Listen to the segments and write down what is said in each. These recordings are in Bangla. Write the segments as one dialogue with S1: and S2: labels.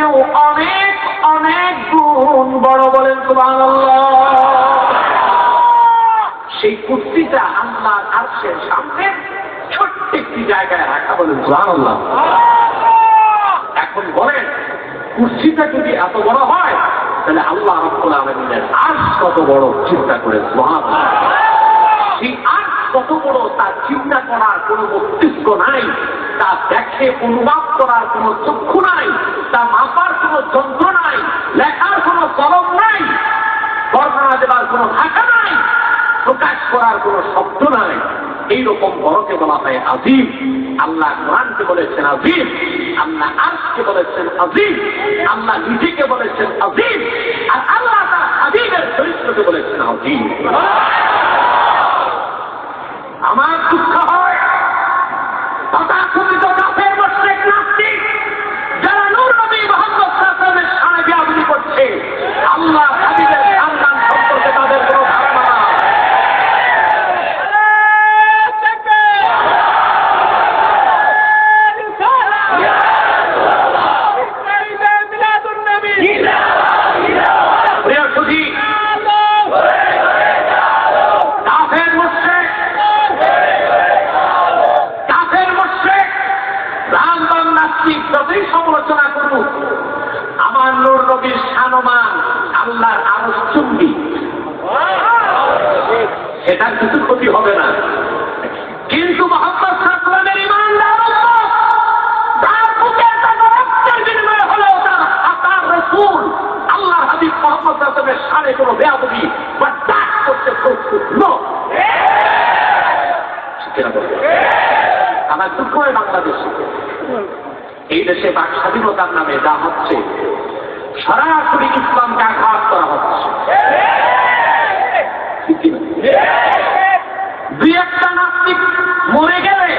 S1: চেয়েও অনেক অনেক গুণ বড় বলেন সুবাহ সেই কুর্তিটা আল্লাহ আরশের সামনে ছোট্ট একটি জায়গায় রাখা বলেন সুবাহ এখন বলেন কুর্সিটা যদি এত বড় হয়, তাহলে আল্লাহ রব্বুল আলমিনের আজ কত বড় চিন্তা করে সুহান সেই আজ কত বড় তার চিন্তা করার কোনো মস্তিষ্ক নাই। তা দেখে অনুবাদ করার কোনো চক্ষু নাই, তা মাপার কোনো যন্ত্র নাই, লেখার কোনো কলম নাই, বর্ণনা দেবার কোনো ভাষা নাই, প্রকাশ করার কোনো শব্দ নাই। এইরকম বড়কে বলা হয় আজিম। আল্লাহ কোরআনকে বলেছেন আজিম, আল্লাহ আজকে বলেছেন আজিম, আল্লাহ নিজেকে বলেছেন আজিম। সানমান আল্লাহর আরও চুম্বি। সেটার কিছু ক্ষতি হবে না। কিন্তু মোহাম্মদ সাল্লামের ইমানদার আল্লাহ হাবিব সাড়ে কোনো বেয়াদবি বা ডাক করতে প্রস্তুত নয়। আমার দুঃখ হয় বাংলাদেশে। এই দেশে বাক স্বাধীনতার নামে যা হচ্ছে সরাসরি ইসলামকে আঘাত করা হচ্ছে? দুই একটা নাস্তিক মরে গেলে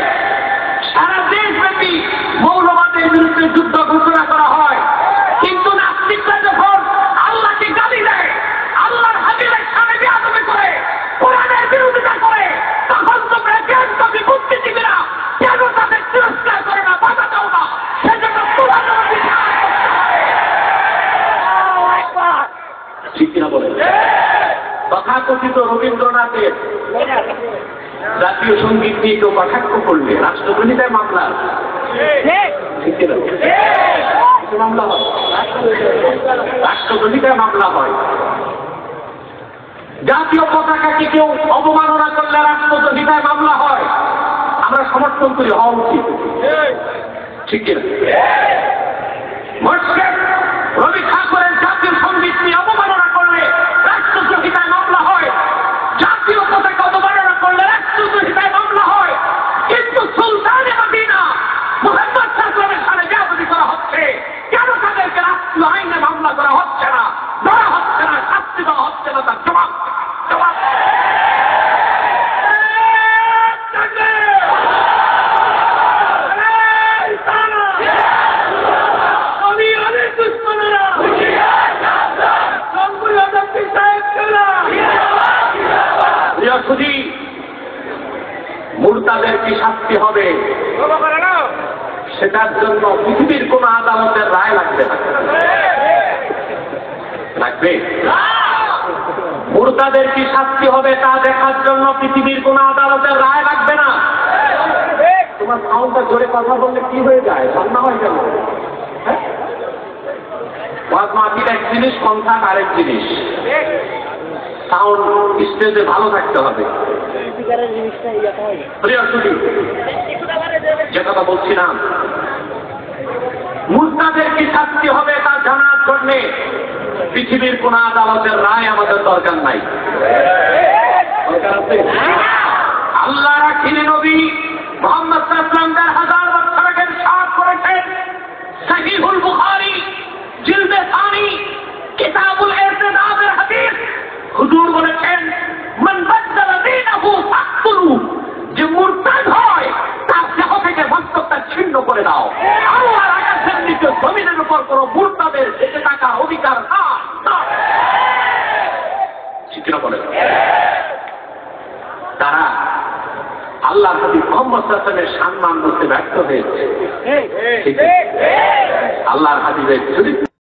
S1: তথাকথিত রবীন্দ্রনাথের জাতীয় সংগীত নিয়ে কেউ কটাক্ষ করলে রাষ্ট্রদ্রোহিতায় মামলা মামলা হয়। মামলা হয়। জাতীয় পতাকাকে কেউ অবমাননা করলে রাষ্ট্রদ্রোহিতায় মামলা হয়। আমরা সমর্থন করি, হওয়া উচিত। ঠিক কিনা সুধী মুরতাদের কি শাস্তি হবে? সেটার জন্য পৃথিবীর কোন আদালতের রায় লাগবে না। লাগবে? মুরতাদের কি শাস্তি হবে তা দেখার জন্য পৃথিবীর কোন আদালতের রায় লাগবে না। তোমার সাউন্ডটা জোরে কথা বললে কি হয়ে যায়? সামনা হয়ে? ওয়াজ মাহফিল এক জিনিস কনসার্ট আরেক জিনিস। সাউন্ড স্টেজে ভালো থাকতে হবে। প্রিয় সুদী যে কথা বলছিলাম মুস্তাদের কি শাস্তি হবে তা জানার জন্যে পৃথিবীর কোন আদালতের রায় আমাদের দরকার নাই। আল্লাহ রাখিনে নবী মোহাম্মদ হুজুর বলেছেন মান বাদদালা দীনাহু ফাকতুলু যে মুরতাদ হয় তার দেহ থেকে বাস্তবতা ছিন্ন করে দাও আল্লাহর আকাশের নিচে জমিনের উপর কোনো মুরতাদের বেঁচে থাকার অধিকার না। ঠিক কিনা তারা আল্লাহ নবী মোহাম্মদ সাল্লামের সম্মান করতে ব্যর্থ হয়েছে? আল্লাহর হাবিবের চরিত্র